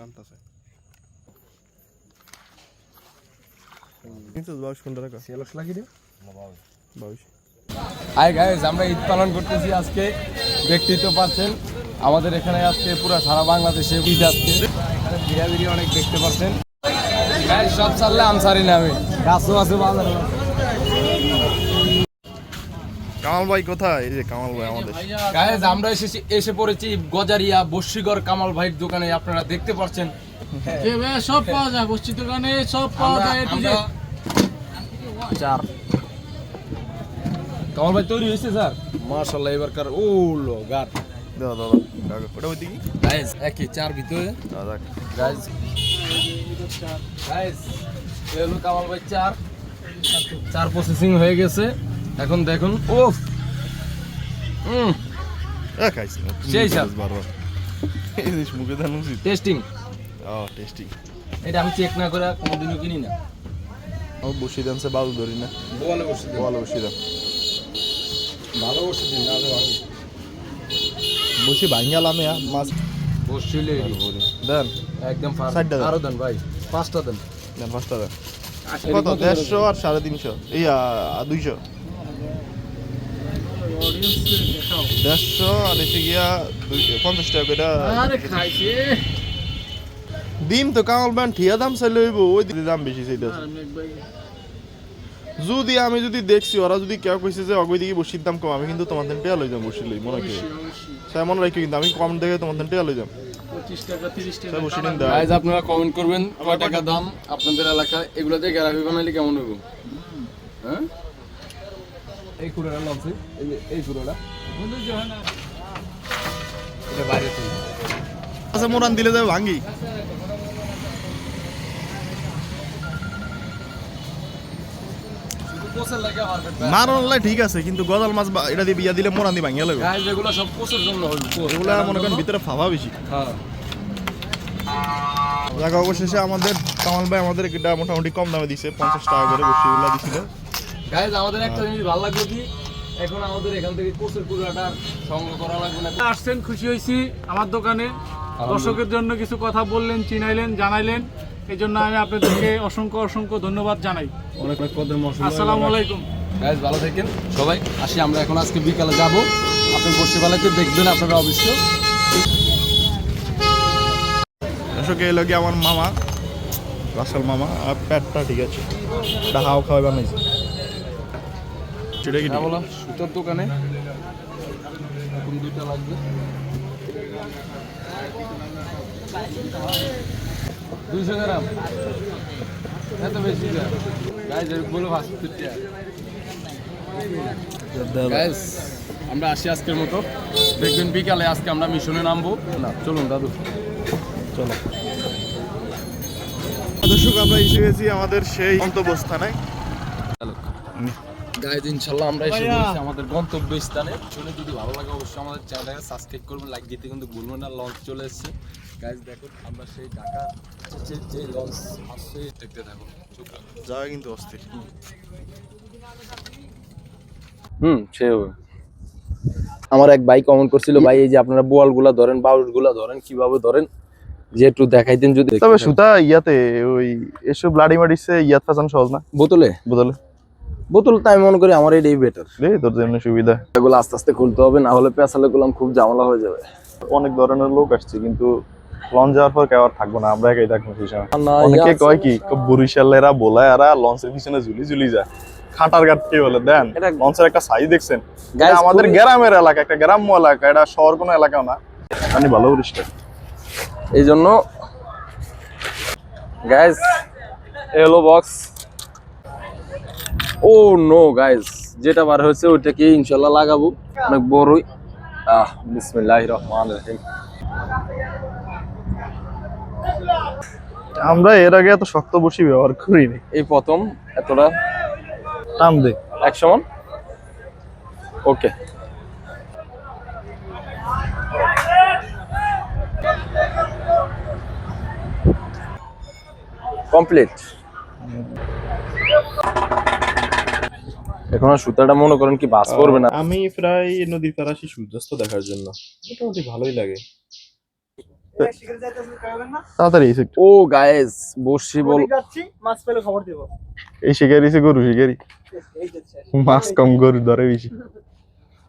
টানতাছে কিন্তু সেলস দিও hi guys আমরা ঈদ পালন করতেছি আজকে। দেখতেই তো পাচ্ছেন আমাদের এখানে আজকে পুরো সারা বাংলাদেশে ঈদ আজকে এখানে বিড়াবিড়ি অনেক দেখতে পাচ্ছেন। সব চাললে আনসারি না আমি গাছও আছে বাজারে। কামাল ভাই কোথায়? এই যে কামাল ভাই আমাদের গাইজ আমরা এসেছি এসে পড়েছি গজারিয়া বস্যিগর কামাল ভাইয়ের দোকানে আপনারা দেখতে পাচ্ছেন। সব পাওয়া যায় বস্তি দোকানে সব পাওয়া যায় চার। কামাল ভাই তৈরি হয়েছে স্যার? মার্শাল্লাহ এবারকার ও লো গার। দাদা দাদা কাকা ওটা ওই দিকে গাইজ একই চার ভিতরে। দাদা গাইজ গাইজ এলো কামাল ভাই চার। চার প্রসেসিং হয়ে গেছে। এখন দেখুন ওফ হুম খাইছি সেই স্বাদ। বারবার এই জিনিস মুখে দেন উচিত। টেস্টিং ও টেস্টি এটা আমি চেক না করে কোনোদিনও কিনি না। ও বসি দেন সে বাবু ধরি না। বলে বসে বলো বসি দেন। ভালো বসে দিন না বসি ভাঙ্গালাম ইয়া মাছ। বসছিলে দেন। একদম দেন। আরও দেন ভাই পাঁচটা দেন। দেন পাঁচটা দেন। কত? দেড়শো আর সাড়ে তিনশো। এই দুইশো। দেড়শো আর এসে গিয়া পঞ্চাশ টাকা করে। আরে তো কামাল ব্যান ঠিয়া দাম চাইলে হইব ওই দিকে দাম বেশি চাইতেছে। যদি আমি যদি দেখছি ওরা যদি কেউ কইছে যে অগৈ দিকে বসির দাম কম আমি কিন্তু তোমার দেন টেয়া লই যাম বসি লই মনে করি স্যার মনে রাখি কিন্তু আমি কম দেখে তোমার দেন টেয়া লই যাম। গাইজ আপনারা কমেন্ট করবেন কয় টাকা দাম? আপনাদের এলাকায় এগুলো দিয়ে গ্যারাফি বানাইলে কেমন হবে হ্যাঁ? এই কুড়োটা এই যে এই কুড়োটা। এটা বাইরে আচ্ছা মোরান দিলে যাবে ভাঙ্গি। ঠিক আছে কিন্তু গজাল মাছ এটা দিয়ে বিয়া দিলে মোরান দিয়ে ভাঙ্গিয়া লাগবে গাইজ এগুলো সব কোসের জন্য হইল মনে করেন ভিতরে ফাফা বেশি। হ্যাঁ। জায়গা অবশেষে আমাদের কামাল ভাই আমাদের এটা মোটামুটি কম দামে দিছে পঞ্চাশ টাকা করে বসিগুলা দিছিল। গাইজ আমাদের একটা জিনিস ভালো লাগল কি? এখন আমাদের এখান থেকে কোসের কুড়াটা সংগ্রহ করা লাগবে না। আসছেন খুশি হয়েছি আমার দোকানে। দর্শকের জন্য কিছু কথা বললেন চিনাইলেন জানাইলেন। এই জন্য আমি আপনাদেরকে অসংখ্য অসংখ্য ধন্যবাদ জানাই। অনেক অনেক মশলা আসসালামু আলাইকুম। গাইজ ভালো থাকেন। সবাই আসি আমরা এখন আজকে বিকালে যাব। আপনি বসে বেলাতে দেখবেন আপনারা অবশ্যই দর্শক এই লগে আমার মামা রাসেল মামা আর প্যাটটা ঠিক আছে। এটা হাও খাওয়াই বানাইছে। সেটা কি বলো সুতার দোকানে। এরকম দুইটা লাগবে। দুইশো গ্রাম। এত বেশি গাইজ বলো গাইজ আমরা আসি আজকের মতো। দেখবেন বিকালে আজকে আমরা মিশনে নামবো। না চলুন দাদু। চলো। দর্শক আমরা এসে গেছি আমাদের সেই গন্তব্যস্থানে। গাইজ ইনশাল্লাহ আমরা এসে। পড়েছি আমাদের গন্তব্য স্থানে শুনে যদি ভালো লাগে অবশ্যই আমাদের চ্যানেলটাকে সাবস্ক্রাইব করবেন লাইক দিতে কিন্তু ভুলবেন না লঞ্চ চলে এসেছে। গাইজ দেখুন আমরা সেই ঢাকা যে লঞ্চ আসছে দেখতে থাকুন। জায়গা কিন্তু অস্থির। হুম। সে আমার এক ভাই কমেন্ট করছিল ভাই এই যে আপনারা বোয়ালগুলা ধরেন বাউলগুলা ধরেন কীভাবে ধরেন? যে একটু দেখাইতেন যদি তবে সুতা ইয়াতে ওই এসব লাডি মাডিছে ইয়াত ফাসান সহজ না। বোতলে? বুঝলে বোতল তো আমি মনে করি আমার এটাই বেটার তোর জন্য সুবিধা। এগুলো আস্তে আস্তে খুলতে হবে না হলে পেঁচালে গুলাম খুব ঝামেলা হয়ে যাবে। অনেক ধরনের লোক আসছে কিন্তু লঞ্চ যাওয়ার পর কেউ আর থাকব না আমরা একাই থাকব সেই সময়। অনেকে কয় কি বরিশালেরা বোলায় আর লঞ্চের পিছনে ঝুলি ঝুলি যায়। খাটার ঘাট কি বলে দেন লঞ্চের একটা সাইজ দেখছেন। আমাদের গ্রামের এলাকা একটা গ্রাম্য এলাকা এটা শহর কোনো এলাকাও না। আমি ভালো পরিষ্কার এই জন্য গাইজ এলো বক্স ও নো গাইজ যেটা বার হয়েছে ওইটাকে ইনশাল্লাহ লাগাবো। অনেক বড়ই। আহ বিসমিল্লাহ রহমান রহিম। আমরা এর আগে এত শক্ত বসি ব্যবহার করিনি। এই প্রথম এতটা? টান দে। এক সমান ওকে। কমপ্লিট। এখন আর সুতাটা মনে করেন কি বাস করবে না। আমি প্রায় নদীর পাড়ে আসি সূর্যাস্ত দেখার জন্য। মোটামুটি ভালোই লাগে। তাড়াতাড়ি এসে ও গায়েস বসি বল। মাছ পেলে খবর দেবো। এই শিকারি এসে গরু শিকারি। মাছ কম গরু ধরে বেশি।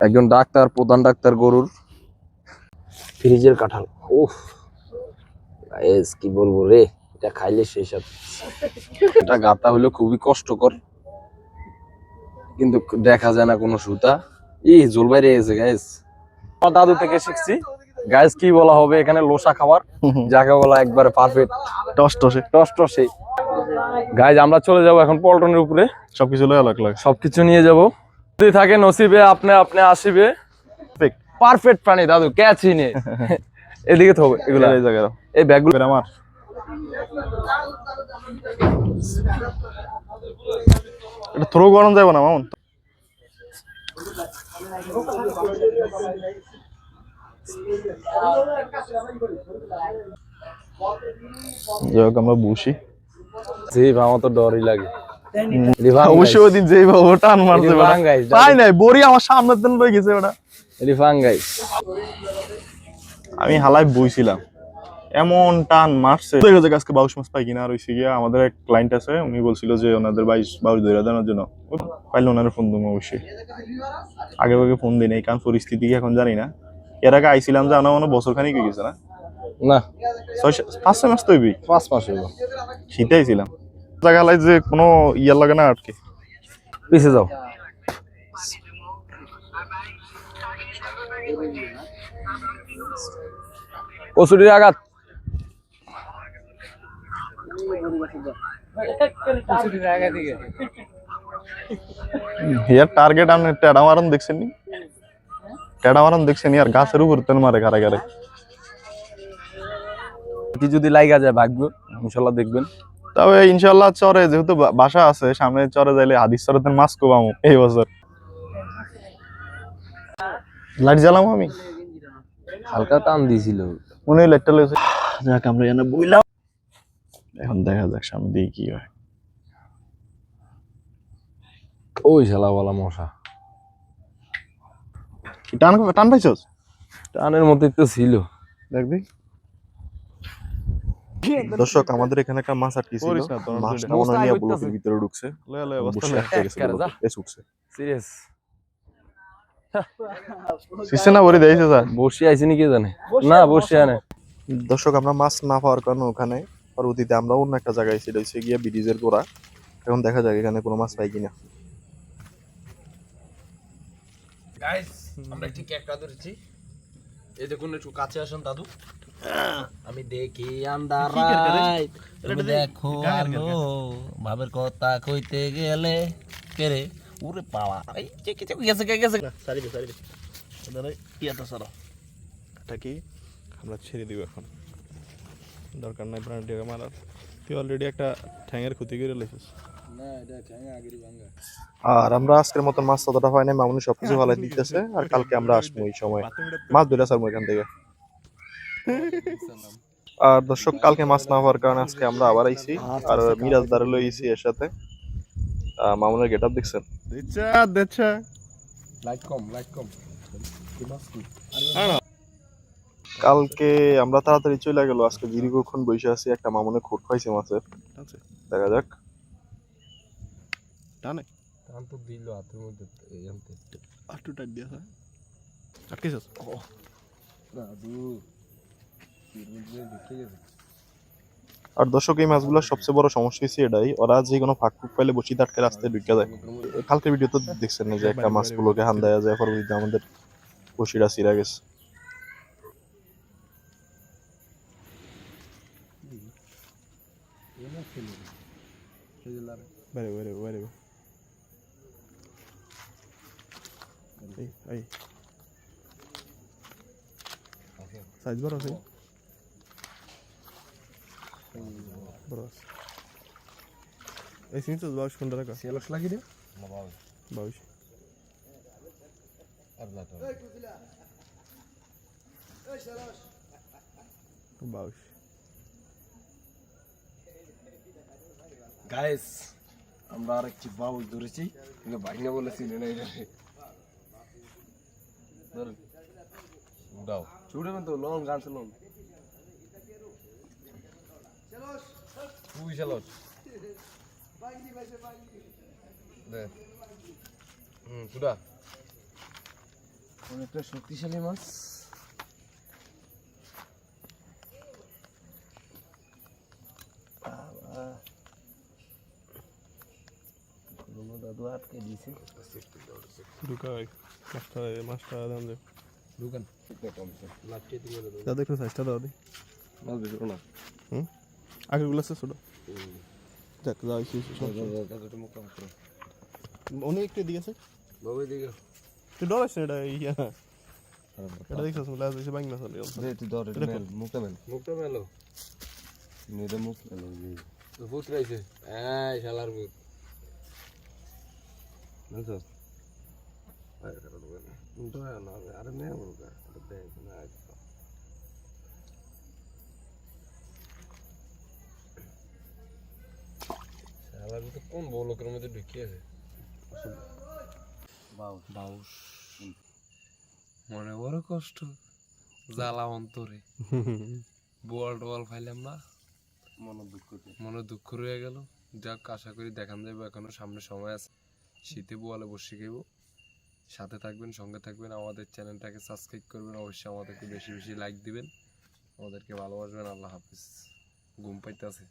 একজন ডাক্তার প্রধান ডাক্তার গরুর। ফ্রিজের কাঁঠাল। ওহ গায়েস কি বলব রে এটা খাইলে সেই সব এটা গাতা হলো খুবই কষ্টকর। কিন্তু দেখা যায় না কোনো সুতা। এই জোল বাইরে গেছে আমার দাদু থেকে শিখছি। গায়েস কি বলা হবে এখানে? লোসা খাবার। যাকে বলা একবারে পারফেক্ট টস টসে। টস টসে। গাইজ আমরা চলে যাব এখন পল্টনের উপরে। সবকিছু লয় লাগ লাগে সবকিছু নিয়ে যাব। যদি থাকে নসিবে আপনি আপনি আসিবে. পারফেক্ট প্রাণী দাদু কে চিনে এদিকে তো হবে এগুলো। এই জায়গায় এই ব্যাগগুলো আমার। এটা থ্রো গরম যাবে না মামুন? যাই হোক আমরা বসি। জি আমার তো ডরই লাগে। রিভাং অবশ্যই ওই দিন যেই ভাবে টান। ভাঙ নাই বড়ি আমার সামনের দিন গেছে ওটা। গাইস আমি হালাই বইছিলাম। এমন টান মারছে। দেখা যাক আজকে বাউশ মাছ পাই কিনা। আর হইছে গিয়া আমাদের এক ক্লায়েন্ট আছে উনি বলছিল যে ওনাদের বাইশ বাউশ ধরে দেওয়ার জন্য। পাইলে ওনার ফোন দেবো অবশ্যই। আগে আগে ফোন দিই নাই কারণ পরিস্থিতি কি এখন জানি না। এর আগে আইছিলাম যে আমার মনে বছর খানিক হয়ে গেছে না? না। ছয় পাঁচ ছয় মাস তো হইবি পাঁচ মাস হইব শীতে আইছিলাম। জায়গায় যে কোনো ইয়ার লাগে না আটকে। পিছে যাও। কচুরির আঘাত? ইয়ার টার্গেট আপনি টেডা মারন দেখছেন নি টেডা মারন দেখছেন ইয়ার গাছের উপর তেল মারে কি যদি লাইগা যায় ভাগ্য ইনশাল্লাহ দেখবেন। তবে ইনশাল্লাহ চরে যেহেতু বাসা আছে সামনে চরে যাইলে হাদিস চরেতে মাছ কোবামু এই বছর। লাইট জ্বালাম আমি? হালকা টান দিছিল। মনে হয় লাইটটা লেগেছে যাক আমরা এখানে বইলাম। এখন দেখা যাক সামনে দিয়ে কি হয়। ওই শালাওয়ালা মশা। টান টান পাইছস? টানের মধ্যে তো ছিল। দেখবি। দর্শক আমাদের এখানে একটা মাছ আটকে ছিল। মাছটা। মনে হয় নিয়ে অবস্থা ব্লকের ভিতরে ঢুকছে। বসে আটকে গেছে এক্কারে যা। ব্লকে। এসে উঠছে। সিরিয়াস সিসে না বলে দিয়েছে স্যার বসে আইছি নি কে জানে? না বসে আনে। দর্শক আমরা মাছ না পাওয়ার কারণে ওখানে পরবর্তীতে আমরা অন্য একটা জায়গায় সেটা হচ্ছে গিয়ে ব্রিজের গোড়া। এখন দেখা যাক এখানে কোনো মাছ পাই কিনা। গাইস আমরা ঠিক একটা ধরেছি। এই দেখুন একটু কাছে আসুন দাদু। আমি দেখি আন্দারাই তুমি দেখো। আলো। ভাবের কথা কইতে গেলে কেরে উরে পাওয়া এই গেছে কে গেছে। সারিবে সারিবে ইয়াটা সারা। এটা কি? আমরা ছেড়ে দিব এখন। দরকার নাই প্রাণীটাকে মারার। তুই অলরেডি একটা ঠ্যাঙের ক্ষতি করে লেছিস না এটা ঠ্যাঙ্গা আগেরই ভাঙা আর আমরা আজকের মতো মাছ ততটা হয় নাই মামুনি সবকিছু ভালো দিতেছে আর কালকে আমরা আসব এই সময়। মাছ ধরে আসব এখান থেকে। আর দর্শক কালকে মাছ না হওয়ার কারণে আজকে আমরা আবার আইছি আর মিরাজ দাঁড়ে লইছি এর সাথে। মামুনের গেট আপ দেখছেন? দিচ্ছা দিচ্ছা। লাইট কম লাইট কম। কালকে আমরা তাড়াতাড়ি চলে গেল আজকে দীর্ঘক্ষণ বসে আছি একটা মামুনে খোট খাইছে মাছের। দেখা যাক। টানে। টান তো দিল হাতের মধ্যে একটু টাইট দিয়া আটকেছিস? দাদু আর দর্শক এই মাছগুলোর সবচেয়ে বড় সমস্যা হচ্ছে এটাই ওরা যে কোনো ফাঁক ফুক পাইলে বসি আটকে রাস্তায় ঢুকে যায় কালকের ভিডিও তো দেখছেন না যে একটা মাছগুলোকে হান দেওয়া যায় পরবর্তীতে আমাদের বসিরা সিরা গেছে। বাইরে বাইরে বাইরে এই এই সাইজ বড় আছে বড় আছে এই সিনস বাউশ কোনটা রাখা সেলস লাগি রে বাউশ বাউশ গাইস আমরা আর একটি বাউল ধরেছি, কিন্তু ভাইনা বলে চিনে ধরেন উড়াও তো হুম পুরা অনেকটা শক্তিশালী মাছ দাদু আটকে দিয়েছে ঢুকাই মাছটা মাছটা দাম দে। দেবো দাদা একটু সাইজটা দাও দি। মাছ বেশি না। হুম? আগেরগুলো আছে ছোটো। যাক দাও কি দাদুটা মুখ কাম করো অনেক একটু দিকে তুই আছে এটা ইয়া। এটা দেখছিস মুলা আছে বাংলা চলে দে তুই ধর মুখটা মেল। মুখটা মেলো। মেয়েটা মুখ। মেলো তো ভূত রয়েছে এই শালার ভূত বুঝছ আরে মেয়ে বলকা দেখ না শালার তো কোন বউ লোকের মধ্যে ঢুকিয়েছে বাউস মনে বড় কষ্ট। জ্বালা অন্তরে। বল টল ফাইলাম না। মনে দুঃখ মনে দুঃখ রয়ে গেল। যাক আশা করি দেখান যাবে এখনও সামনে সময় আছে। শীতে বোয়ালে বসে খেব সাথে থাকবেন, সঙ্গে থাকবেন, আমাদের চ্যানেলটাকে সাবস্ক্রাইব করবেন, অবশ্যই আমাদেরকে বেশি বেশি লাইক দিবেন। আমাদেরকে ভালোবাসবেন, আল্লাহ হাফিজ। ঘুম পাইতে আছে